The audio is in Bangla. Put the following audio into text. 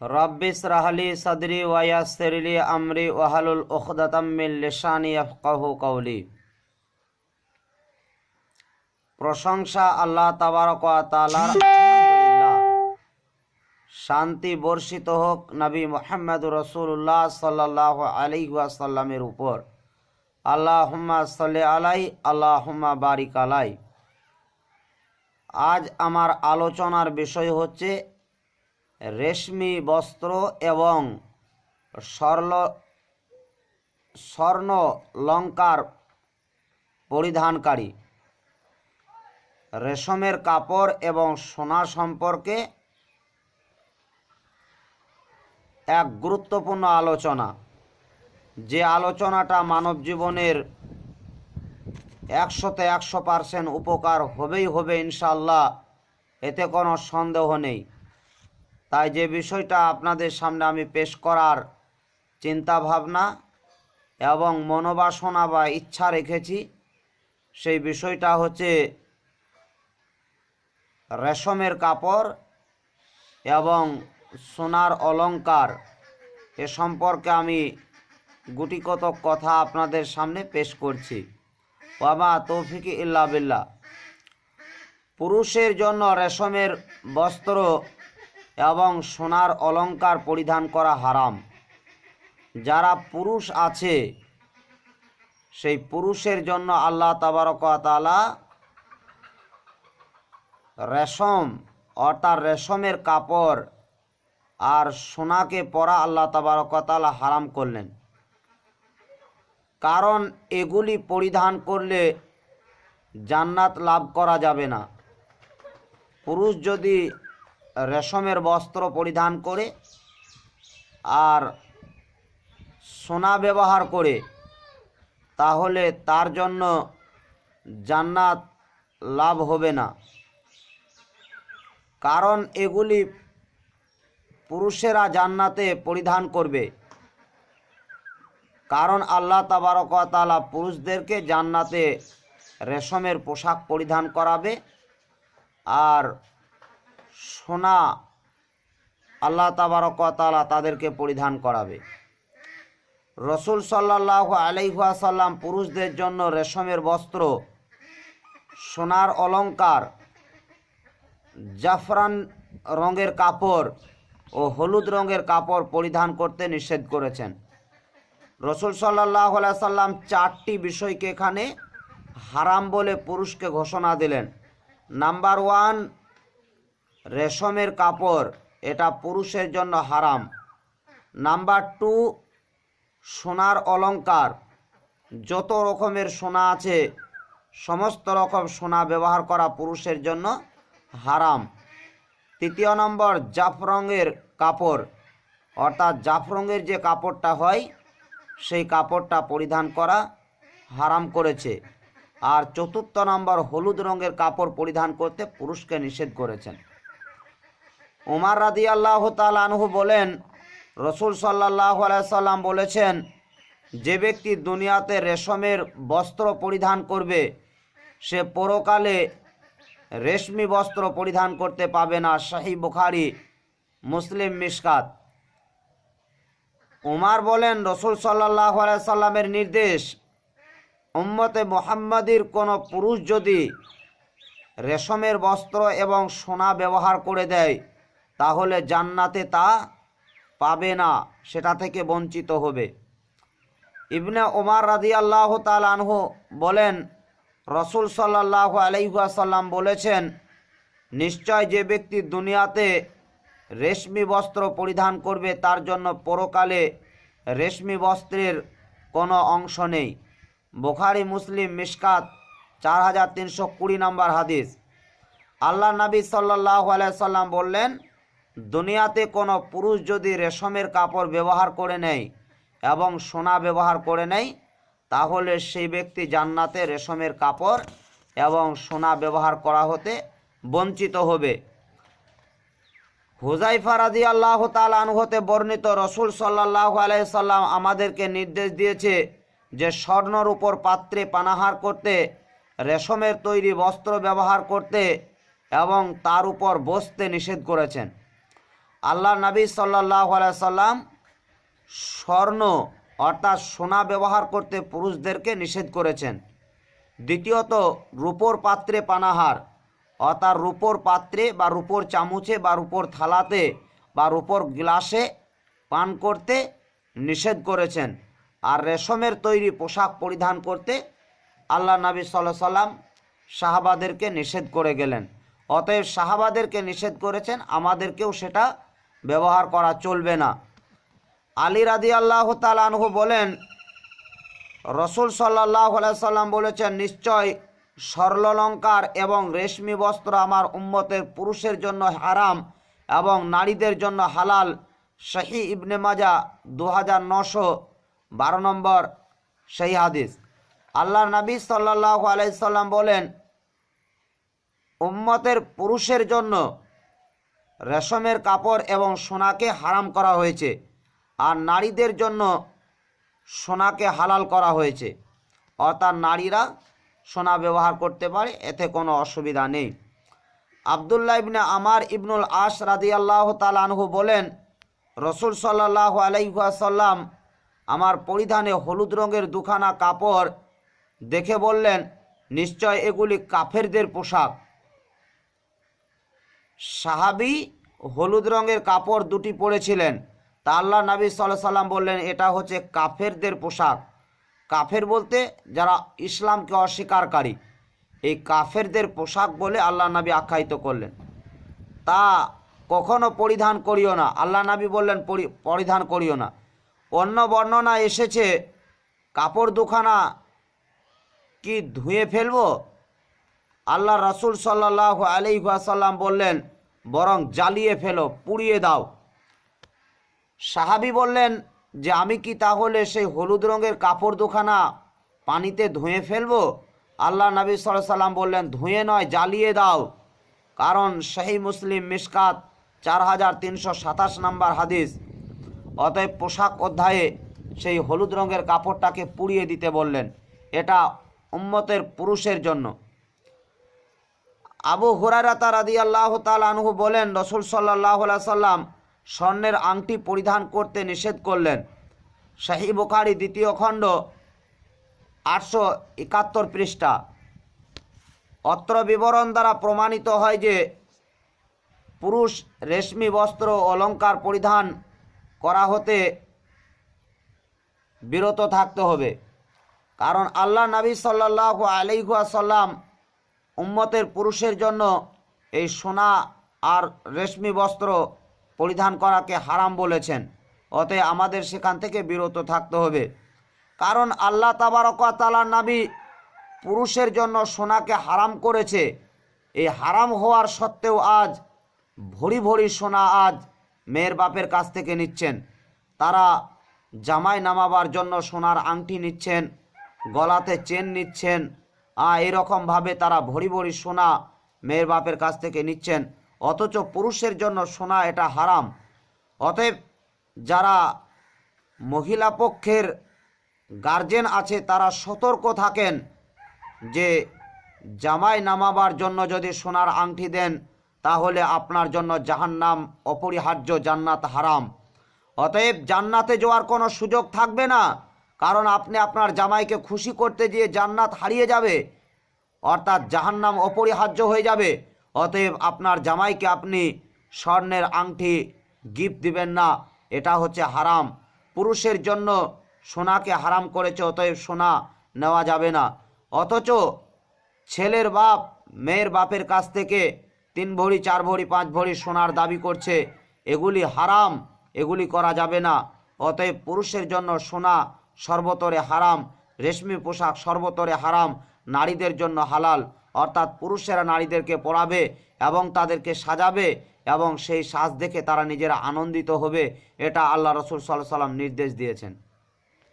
রব্বিস রাহলি সদরি ওয়াসরিলি আমরি ওয়াহালুল উখদাতাম্মিল লিসানি ইয়াফকাহু কওলি। প্রশংসা আল্লাহ তাবারক ওয়া শান্তি বর্ষিত হোক নবী মোহাম্মদ রসুল্লাহ সাল্লাহ আলাইহি ওয়াসাল্লামের উপর। আল্লাহুম্মা সাল্লি আলাই আল্লাহুম্মা বারিক আলাই আজ আমার আলোচনার বিষয় হচ্ছে রেশমি বস্ত্র এবং স্বর্ণ স্বর্ণ লঙ্কার পরিধানকারী। রেশমের কাপড় এবং সোনা সম্পর্কে এক গুরুত্বপূর্ণ আলোচনা। যে আলোচনাটা মানব জীবনের একশোতে একশো পার্সেন্ট উপকার হবেই হবে ইনশাল্লাহ এতে কোনো সন্দেহ নেই। তাই যে বিষয়টা আপনাদের সামনে আমি পেশ করার চিন্তা ভাবনা এবং মনোবাসনা বা ইচ্ছা রেখেছি, সেই বিষয়টা হচ্ছে রেশমের কাপড় এবং সোনার অলঙ্কার এ সম্পর্কে আমি গুটিকতক কথা আপনাদের সামনে পেশ করছি। বাবা তৌফিকি ইল্লা বিল্লাহ। পুরুষের জন্য রেশমের বস্ত্র এবং সোনার অলঙ্কার পরিধান করা হারাম। যারা পুরুষ আছে, সেই পুরুষের জন্য আল্লাহ তাবারকালা রেশম, অর্থাৎ রেশমের কাপড় আর সোনাকে পরা আল্লাহ তাবারকালা হারাম করলেন। কারণ এগুলি পরিধান করলে জান্নাত লাভ করা যাবে না। পুরুষ যদি রেশমের বস্ত্র পরিধান করে আর সোনা ব্যবহার করে, তাহলে তার জন্য জান্নাত লাভ হবে না। কারণ এগুলি পুরুষেরা জান্নাতে পরিধান করবে। কারণ আল্লাহ তাবারকালা পুরুষদেরকে জান্নাতে রেশমের পোশাক পরিধান করাবে আর সোনা আল্লাহ তাবারকালা তাদেরকে পরিধান করাবে। রসুল সাল্লাহ আলাইহাসাল্লাম পুরুষদের জন্য রেশমের বস্ত্র, সোনার অলংকার, জাফরান রঙের কাপড় ও হলুদ রঙের কাপড় পরিধান করতে নিষেধ করেছেন। রসুল সাল্লাহ সাল্লাম চারটি বিষয়কে এখানে হারাম বলে পুরুষকে ঘোষণা দিলেন। নাম্বার ওয়ান রেশমের কাপড়, এটা পুরুষের জন্য হারাম। নাম্বার টু, সোনার অলংকার। যত রকমের সোনা আছে, সমস্ত রকম সোনা ব্যবহার করা পুরুষের জন্য হারাম। তৃতীয় নম্বর জাফরঙের কাপড়। অর্থাৎ জাফরঙের যে কাপড়টা হয়, সেই কাপড়টা পরিধান করা হারাম করেছে। আর চতুর্থ নম্বর, হলুদ রঙের কাপড় পরিধান করতে পুরুষকে নিষেধ করেছেন। উমার রাদি আল্লাহ তালহু বলেন, রসুল সাল্লাহ সাল্লাম বলেছেন, যে ব্যক্তি দুনিয়াতে রেশমের বস্ত্র পরিধান করবে, সে পরকালে রেশমি বস্ত্র পরিধান করতে পাবে না। শাহী বুখারি, মুসলিম মিসকাত উমার বলেন, রসুল সাল্লাহ সাল্লামের নির্দেশ, উম্মতে মোহাম্মদীর কোনো পুরুষ যদি রেশমের বস্ত্র এবং সোনা ব্যবহার করে দেয় তাহলে জান্নাতে তা পাবে না, সেটা থেকে বঞ্চিত হবে। ইবনে ওমার রাদি আল্লাহ তালহ বলেন, রসুল সাল্লাহ আলাইসাল্লাম বলেছেন, নিশ্চয় যে ব্যক্তি দুনিয়াতে রেশমি বস্ত্র পরিধান করবে, তার জন্য পরকালে রেশমি বস্ত্রের কোনো অংশ নেই। বোখারি, মুসলিম মিসকাত চার হাজার তিনশো কুড়ি নম্বর হাদিস। আল্লাহ নবী সাল্লাহ সাল্লাম বললেন দুনিয়াতে কোনো পুরুষ যদি রেশমের কাপড় ব্যবহার করে নেয় এবং সোনা ব্যবহার করে নেয়, তাহলে সেই ব্যক্তি জান্নাতে রেশমের কাপড় এবং সোনা ব্যবহার করা হতে বঞ্চিত হবে। হুজাইফা রাজি আল্লাহ তালহতে বর্ণিত রসুল সাল্লাহ আলাইসাল্লাম আমাদেরকে নির্দেশ দিয়েছে যে স্বর্ণর উপর পাত্রে পানাহার করতে, রেশমের তৈরি বস্ত্র ব্যবহার করতে এবং তার উপর বসতে নিষেধ করেছেন। আল্লাহ নবী সাল্লাহ সাল্লাম স্বর্ণ অর্থাৎ সোনা ব্যবহার করতে পুরুষদেরকে নিষেধ করেছেন। দ্বিতীয়ত, রূপোর পাত্রে পানাহার, অর্থাৎ রূপোর পাত্রে বা রূপোর চামচে বা রূপোর থালাতে বা রূপোর গ্লাসে পান করতে নিষেধ করেছেন। আর রেশমের তৈরি পোশাক পরিধান করতে আল্লাহ নবী সাল্লাহ সাল্লাম সাহাবাদেরকে নিষেধ করে গেলেন। অতএব সাহাবাদেরকে নিষেধ করেছেন, আমাদেরকেও সেটা ব্যবহার করা চলবে না। আলী রাদি আল্লাহ তালানহু বলেন, রসুল সাল্লাহ সাল্লাম বলেছেন, নিশ্চয় স্বর্ণলঙ্কার এবং রেশমি বস্ত্র আমার উম্মতের পুরুষের জন্য হারাম এবং নারীদের জন্য হালাল। শাহি ইবনে মাজা দু হাজার নশো বারো নম্বর সেই হাদিস। আল্লাহ নবী সাল্লাহ আলাইসাল্লাম বলেন, উম্মতের পুরুষের জন্য রেশমের কাপড় এবং সোনাকে হারাম করা হয়েছে আর নারীদের জন্য সোনাকে হালাল করা হয়েছে। অর্থাৎ নারীরা সোনা ব্যবহার করতে পারে, এতে কোনো অসুবিধা নেই। আবদুল্লাহ ইবনে আমার ইবনুল আশ রাদি আল্লাহ তালানহু বলেন, রসুল সাল্লাহ আলাইসাল্লাম আমার পরিধানে হলুদ রঙের দুখানা কাপড় দেখে বললেন, নিশ্চয় এগুলি কাফেরদের পোশাক। সাহাবি হলুদ রঙের কাপড় দুটি পরেছিলেন। তা আল্লাহ নবী সাল্লাহ সাল্লাম বললেন, এটা হচ্ছে কাফেরদের পোশাক। কাফের বলতে যারা ইসলামকে অস্বীকারী, এই কাফেরদের পোশাক বলে আল্লাহ নবী আখ্যায়িত করলেন। তা কখনো পরিধান করিও না। আল্লাহ নবী বললেন, পরি- পরিধান করিও না। অন্য বর্ণনা এসেছে, কাপড় দুখানা কি ধুয়ে ফেলব? আল্লাহ রসুল সাল্লাহ আলিহাসাল্লাম বললেন, বরং জ্বালিয়ে ফেলো, পুড়িয়ে দাও। সাহাবি বললেন যে, আমি কি তাহলে সেই হলুদ রঙের কাপড় দুখানা পানিতে ধুয়ে ফেলব? আল্লাহ নবী সাল্লাহ সাল্লাম বললেন, ধুয়ে নয়, জ্বালিয়ে দাও। কারণ সেই মুসলিম মিসকাত চার হাজার তিনশো সাতাশ নম্বর হাদিস। অতএব পোশাক অধ্যায়ে সেই হলুদ রঙের কাপড়টাকে পুড়িয়ে দিতে বললেন। এটা উম্মতের পুরুষের জন্য। আবু হুরারাতা রাদি আল্লাহ আনহু বলেন, রসুল সাল্লাহ সাল্লাম স্বর্ণের আংটি পরিধান করতে নিষেধ করলেন। শাহী বুখারি দ্বিতীয় খণ্ড, আটশো একাত্তর পৃষ্ঠা। অত্র বিবরণ দ্বারা প্রমাণিত হয় যে, পুরুষ রেশমি বস্ত্র অলঙ্কার পরিধান করা হতে বিরত থাকতে হবে। কারণ আল্লাহ নবী সাল্লাহ আলাইহাসাল্লাম উম্মতের পুরুষের জন্য এই সোনা আর রেশমি বস্ত্র পরিধান করাকে হারাম বলেছেন। অতএব আমাদের সেখান থেকে বিরত থাকতে হবে। কারণ আল্লাহ তাবারকাতালার নাবি পুরুষের জন্য সোনাকে হারাম করেছে। এই হারাম হওয়ার সত্ত্বেও আজ ভরি ভরি সোনা আজ মেয়ের বাপের কাছ থেকে নিচ্ছেন। তারা জামাই নামাবার জন্য সোনার আংটি নিচ্ছেন, গলাতে চেন নিচ্ছেন এরকমভাবে তারা ভরি ভরি সোনা মেয়ের বাপের কাছ থেকে নিচ্ছেন। অথচ পুরুষের জন্য সোনা এটা হারাম। অতএব যারা মহিলা পক্ষের গার্জেন আছে, তারা সতর্ক থাকেন যে জামাই নামাবার জন্য যদি সোনার আংটি দেন, তাহলে আপনার জন্য জাহান্নাম অপরিহার্য জান্নাত হারাম। অতএব জান্নাতে যাওয়ার কোনো সুযোগ থাকবে না। কারণ আপনি আপনার জামাইকে খুশি করতে গিয়ে জান্নাত হারিয়ে যাবে, অর্থাৎ জাহান্নাম অপরিহার্য হয়ে যাবে। অতএব আপনার জামাইকে আপনি স্বর্ণের আংটি গিফট দিবেন না, এটা হচ্ছে হারাম। পুরুষের জন্য সোনাকে হারাম করেছে, অতএব সোনা নেওয়া যাবে না। অথচ ছেলের বাপ মেয়ের বাপের কাছ থেকে তিন ভরি, চার ভরি, পাঁচ ভরি সোনার দাবি করছে। এগুলি হারাম, এগুলি করা যাবে না। অতএব পুরুষের জন্য সোনা সর্বতরে হারাম, রেশমি পোশাক সর্বতরে হারাম, নারীদের জন্য হালাল। অর্থাৎ পুরুষেরা নারীদেরকে পড়াবে এবং তাদেরকে সাজাবে এবং সেই সাজ দেখে তারা নিজেরা আনন্দিত হবে। এটা আল্লাহ রসুল সাল্লাহ সাল্লাম নির্দেশ দিয়েছেন।